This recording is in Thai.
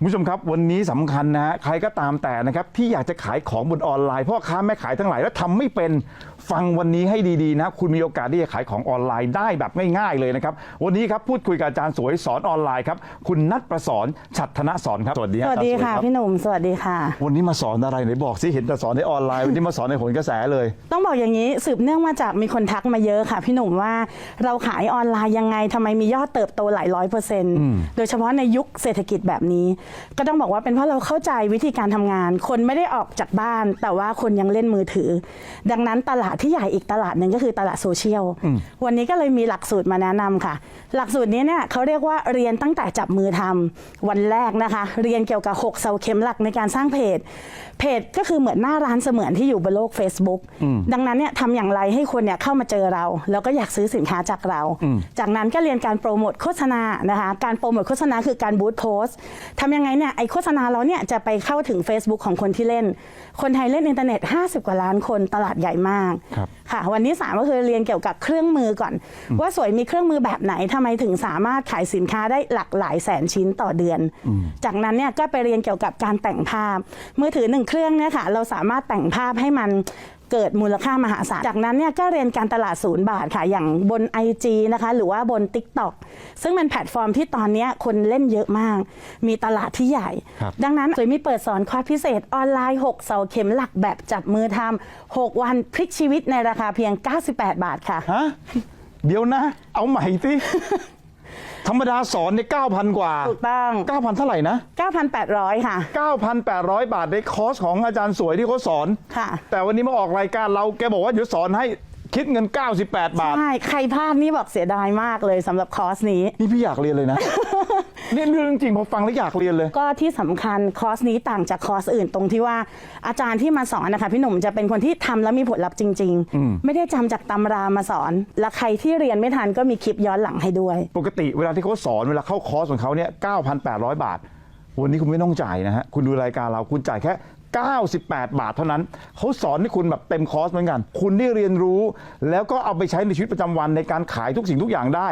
คุณผู้ชมครับวันนี้สำคัญนะฮะใครก็ตามแต่นะครับที่อยากจะขายของบนออนไลน์พ่อค้าแม่ขายทั้งหลายแล้วทำไม่เป็นฟังวันนี้ให้ดีๆนะคุณมีโอกาสที่จะขายของออนไลน์ได้แบบง่ายๆเลยนะครับวันนี้ครับพูดคุยกับอาจารย์สวยสอนออนไลน์ครับคุณนัทประสอนฉัตรธนสอนครับสวัสดีสฮะวัสดีอาจารย์ค่ะรับพี่หนุ่มสวัสดีค่ะ วันนี้มาสอนอะไรไหนบอกสิเห็นแต่สอนในออนไลน์วันนี้มาสอนในผลกระแสเลย ต้องบอกอย่างนี้สืบเนื่องมาจากมีคนทักมาเยอะค่ะ พี่หนุ่มว่าเราขายออนไลน์ยังไงทำไมมียอดเติบโตหลายร้อยเปอร์เซ็นต์โดยเฉพาะในยุคเศรษฐกิจแบบนี้ก็ต้องบอกว่าเป็นเพราะเราเข้าใจวิธีการทำงาน คนไม่ได้ออกจากบ้าน แต่ว่าคนยังเล่นมือถือ ดังนั้นตลาดที่ใหญ่อีกตลาดหนึ่งก็คือตลาดโซเชียล วันนี้ก็เลยมีหลักสูตรมาแนะนำค่ะ หลักสูตรนี้เนี่ยเขาเรียกว่าเรียนตั้งแต่จับมือทำวันแรกนะคะ เรียนเกี่ยวกับหกเสาเข็มหลักในการสร้างเพจ เพจก็คือเหมือนหน้าร้านเสมือนที่อยู่บนโลก Facebook ดังนั้นเนี่ยทำอย่างไรให้คนเนี่ยเข้ามาเจอเรา แล้วก็อยากซื้อสินค้าจากเรา จากนั้นก็เรียนการโปรโมทโฆษณานะคะ การโปรโมทโฆษณาคือการบูตโพสต์ทำยังไงเนี่ยไอโฆษณาเราเนี่ยจะไปเข้าถึง Facebook ของคนที่เล่น คนไทยเล่นอินเทอร์เน็ต 50 กว่าล้านคนตลาดใหญ่มากครับค่ะ วันที่สามก็คือเรียนเกี่ยวกับเครื่องมือก่อน ว่าสวยมีเครื่องมือแบบไหนทำไมถึงสามารถขายสินค้าได้หลากหลายแสนชิ้นต่อเดือน จากนั้นเนี่ยก็ไปเรียนเกี่ยวกับการแต่งภาพมือถือหนึ่งเครื่องเนี่ยค่ะเราสามารถแต่งภาพให้มัน เกิดมูลค่ามหาศาล จากนั้นเนี่ยก็เรียนการตลาดศูนย์บาทค่ะ อย่างบน IG นะคะ หรือว่าบน TikTok ซึ่งเป็นแพลตฟอร์มที่ตอนเนี้ยคนเล่นเยอะมาก มีตลาดที่ใหญ่ครับดังนั้นสวยมีเปิดสอนคอร์สพิเศษออนไลน์ 6 เสาเข็มหลักแบบจับมือทำ6วันพลิกชีวิตในราคาเพียง 98 บาทค่ะ ฮะ เดี๋ยวนะ เอาใหม่สิ ธรรมดาสอนใน9,000 กว่า ถูกต้อง 9,000 เท่าไหร่นะ 9,800 ค่ะ 9,800 บาทในคอร์สของอาจารย์สวยที่เขาสอน ค่ะ แต่วันนี้มาออกรายการเราแกบอกว่าเดี๋ยวสอนให้คิดเงิน 98 บาท ใช่ ใครพลาดนี่บอกเสียดายมากเลยสำหรับคอร์สนี้ นี่พี่อยากเรียนเลยนะ นี่เรื่องจริงพอฟังแล้วอยากเรียนเลย ก็ที่สำคัญคอร์สนี้ต่างจากคอร์สอื่นตรงที่ว่าอาจารย์ที่มาสอนนะคะพี่หนุ่มจะเป็นคนที่ทำแล้วมีผลลัพธ์จริงๆไม่ได้จำจากตำรามาสอน และใครที่เรียนไม่ทันก็มีคลิปย้อนหลังให้ด้วย ปกติเวลาที่เขาสอนเวลาเข้าคอร์สของเขาเนี่ย9,800 บาท วันนี้คุณไม่ต้องจ่ายนะฮะ คุณดูรายการเราคุณจ่ายแค่ 98 บาทเท่านั้น เขาสอนให้คุณแบบเต็มคอร์สเหมือนกัน คุณได้เรียนรู้ แล้วก็เอาไปใช้ในชีวิตประจำวันในการขายทุกสิ่งทุกอย่างได้